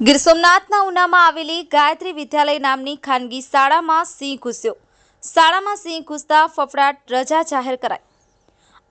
ગીર સોમનાથના ઉનામાં આવેલી ગાયત્રી વિદ્યાલય નામની ખાનગી શાળામાં સિંહ ઘૂસ્યો. શાળામાં સિંહ ઘૂસતા ફફડાટ રજા જાહેર કરાઈ.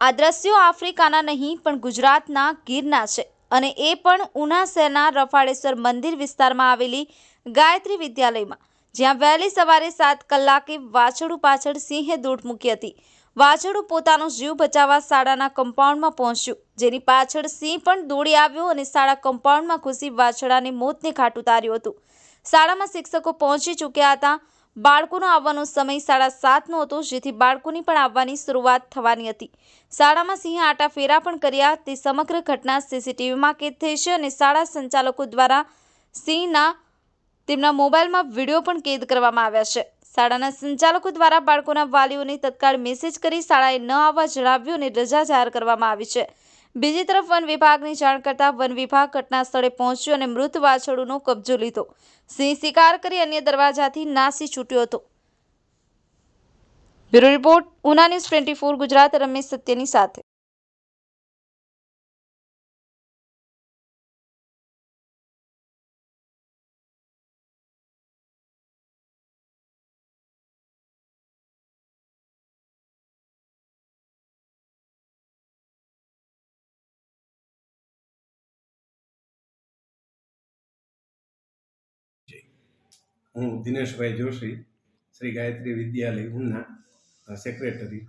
આ દ્રશ્યો આફ્રિકાના નહીં, પણ ગુજરાતના ગીરના છે અને એ પણ ઉના શહેરના રફાળેશ્વર મંદિર વિસ્તારમાં આવેલી ગાયત્રી વિદ્યાલયમાં, જ્યાં વહેલી સવારે સાત કલાકે વાછડું પાછળ સિંહે દોટ મૂકી હતી. વાછરડું પોતાનો જીવ બચાવવા શાળાના કમ્પાઉન્ડમાં પહોંચ્યું. જેની પાછળ સિંહ પણ દોડી આવ્યો અને શાળા કમ્પાઉન્ડમાં ઘૂસી વાછડાને મોતને ઘાટ ઉતાર્યું હતું. શાળામાં શિક્ષકો પહોંચી ચૂક્યા હતા. બાળકોનો આવવાનો સમય સાડા સાતનો હતો, જેથી બાળકોની પણ આવવાની શરૂઆત થવાની હતી. શાળામાં સિંહે આટા ફેરા પણ કર્યા. તે સમગ્ર ઘટના સીસીટીવીમાં કેદ થઈ છે અને શાળા સંચાલકો દ્વારા સિંહના તેમના મોબાઈલમાં વીડિયો પણ કેદ કરવામાં આવ્યા છે. શાળાના સંચાલકો દ્વારા બાળકોના વાલીઓને તત્કાળ મેસેજ કરી શાળાએ ન આવવા જણાવ્યું અને રજા જાહેર કરવામાં આવી છે. બીજી તરફ વન વિભાગની જાણ કરતા વન વિભાગ ઘટના સ્થળે પહોંચ્યો અને મૃત વાછરડુનો કબજો લીધો. સિંહ શિકાર કરી અન્ય દરવાજાથી નાસી છૂટ્યો હતો. Bureau report Una news twenty Gujarat, Ramesh સત્યની સાથે. હું દિનેશભાઈ જોશી, શ્રી ગાયત્રી વિદ્યાલય ઉના સેક્રેટરી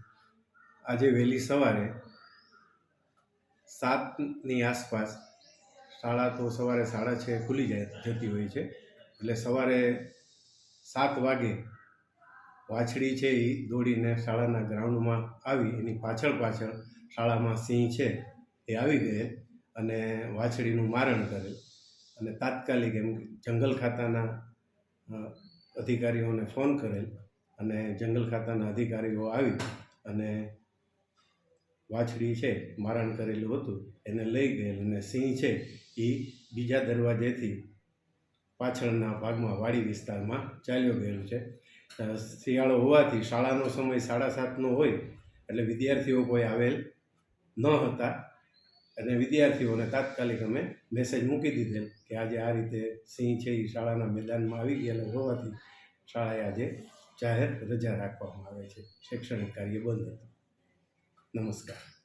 આજે વહેલી સવારે સાતની આસપાસ શાળા તો સવારે સાડા છ ખુલી જાય, જતી હોય છે. એટલે સવારે સાત વાગે વાછડી છે એ દોડીને શાળાના ગ્રાઉન્ડમાં આવી, એની પાછળ પાછળ શાળામાં સિંહ છે, એ આવી ગયેલ અને વાછડીનું મારણ કરેલ અને તાત્કાલિક એમ જંગલ ખાતાના અધિકારીઓને ફોન કરેલ અને જંગલ ખાતાના અધિકારીઓ આવી અને વાછડી છે, મારણ કરેલું હતું, એને લઈ ગયેલ અને સિંહ છે એ બીજા દરવાજેથી પાછળના ભાગમાં વાડી વિસ્તારમાં ચાલ્યો ગયેલો છે. શિયાળો હોવાથી શાળાનો સમય સાડા સાતનો હોય, એટલે વિદ્યાર્થીઓ કોઈ આવેલ ન હતા. અને વિદ્યાર્થીઓને તાત્કાલિક અમે મેસેજ મૂકી દીધેલ કે આજે આ રીતે સિંહ છે એ શાળાના મેદાનમાં આવી ગયેલા હોવાથી શાળાએ આજે જાહેર રજા રાખવામાં આવે છે. શૈક્ષણિક કાર્ય બંધ હતું. નમસ્કાર.